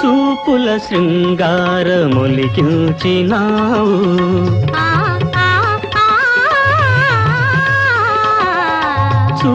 చూపుల శృంగారములికించినావు. చూ